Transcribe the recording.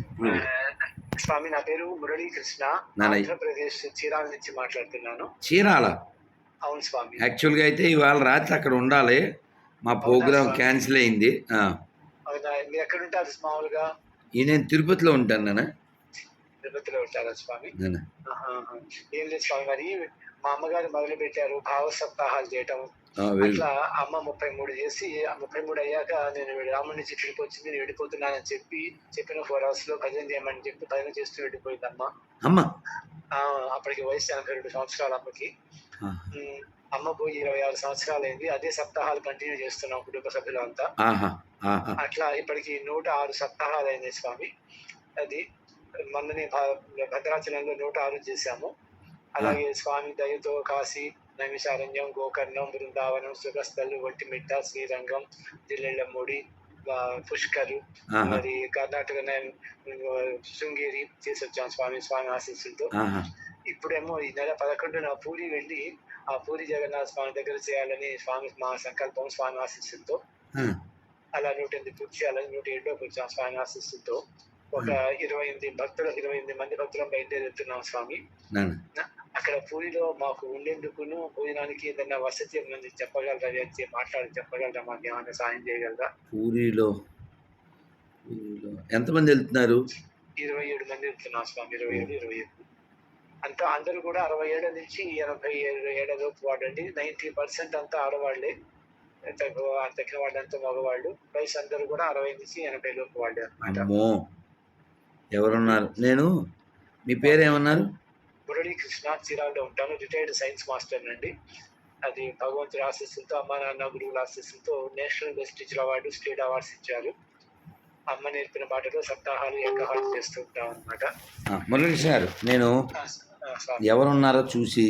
ఉమ్. స్వామి నా పేరు మురళీ కృష్ణ నాన్న- ఆంధ్రప్రదేశ్ చీరాల నుంచి మాట్లాడుతున్నాను. చీరాల? అవును స్వామి. యాక్చువల్గా అయితే ఇవాళ రాత్రి అక్కడ ఉండాలి. మా ప్రోగ్రామ్ క్యాన్సిల్ అయింది. మీరు ఎక్కడ ఉంటారు మామూలుగా? నేను తిరుపతిలో ఉంటాను నాన్న. తిరుపతిలో ఉంటారా స్వామి. ఏం లేదు స్వామి మరి మా అమ్మగారు మొదలు పెట్టారు భావ సప్తాహాలు చేయటం. అట్లా అమ్మ ముప్పై మూడు చేసి ఆ ముప్పై మూడు అయ్యాక నేను రాముడి నుంచి తిరిగి వచ్చింది నేను వెళ్ళిపోతున్నానని చెప్పి చెప్పిన ఫోర్ అవర్స్లో భజన చేయమని చెప్పి భజన చేస్తూ వెళ్ళిపోయింది అమ్మ. అమ్మ? అప్పటికి వయసు ఎనభై రెండు సంవత్సరాలు అమ్మకి. అమ్మ పోయి ఇరవై ఆరు సంవత్సరాలు అయింది. అదే సప్తాహాలు కంటిన్యూ చేస్తున్నాం కుటుంబ ఆహా ఆహా. అట్లా ఇప్పటికి నూట ఆరు సప్తాహాలు అయింది స్వామి. అది మొన్ననే భద్రాచలంలో నూట ఆరు చేశాము. అలాగే స్వామి దయతో కాశీ నైమిషారణ్యం గోకర్ణం బృందావనం సుగస్థలు ఒంటిమిట్ట శ్రీరంగం జిల్లెళ్ళమూడి పుష్కరు మరి కర్ణాటక శృంగేరి చేసి వచ్చాం స్వామి స్వామి ఆశీస్సులతో. ఇప్పుడేమో ఈ నెల పదకొండున పూరి వెళ్ళి ఆ పూరి జగన్నాథ స్వామి దగ్గర చేయాలని స్వామి మా సంకల్పం స్వామి ఆశీస్సులతో. అలా నూట ఎనిమిది పూర్తి చేయాలని నూట ఏడులోకి వచ్చాం స్వామి ఆశీస్సులతో. ఒక ఇరవై ఎనిమిది భక్తులు ఇరవై ఎనిమిది మంది భక్తులం బయలుదేరుతున్నాం స్వామి. అక్కడ పూరిలో మాకు ఉండేందుకును భోజనానికి ఏదైనా వసతి ఏమైనా చెప్పగలరా? అని మాట్లాడి చెప్పగలరా? మాకు ఏమైనా సాయం చేయగలరా? పూరిలో పూరిలో. ఎంతమంది వెళ్తున్నారు? ఇరవై ఏడు మంది వెళ్తున్నాం స్వామి ఇరవై ఏడు ఇరవై ఏడు. అంతా అందరూ కూడా అరవై ఏళ్ళ నుంచి ఎనభై ఏడు ఏళ్ళ లోపు వాడండి. నైన్టీ పర్సెంట్ అంతా ఆడవాళ్ళే. తగ్గిన వాళ్ళంతా మగవాళ్ళు. వయసు అందరూ కూడా అరవై నుంచి ఎనభై లోపు వాళ్ళే అనమాట ఎవరున్నారు? నేను? మీ పేరు ఏమన్నారు మురళీ కృష్ణ చీరాల్లో ఉంటాను రిటైర్డ్ సైన్స్ మాస్టర్ అండి. అది భగవంతుడి ఆశీస్సులతో అమ్మ నాన్న గురువుల ఆశీస్సులతో national best teacher award state awards ఇచ్చారు. అమ్మ నేర్పిన బాటలో సప్తాహాలు ఏకహాలు చేస్తూ ఉంటాం అనమాట మురళీకృష్ణ గారు నేను ఎవరున్నారో చూసి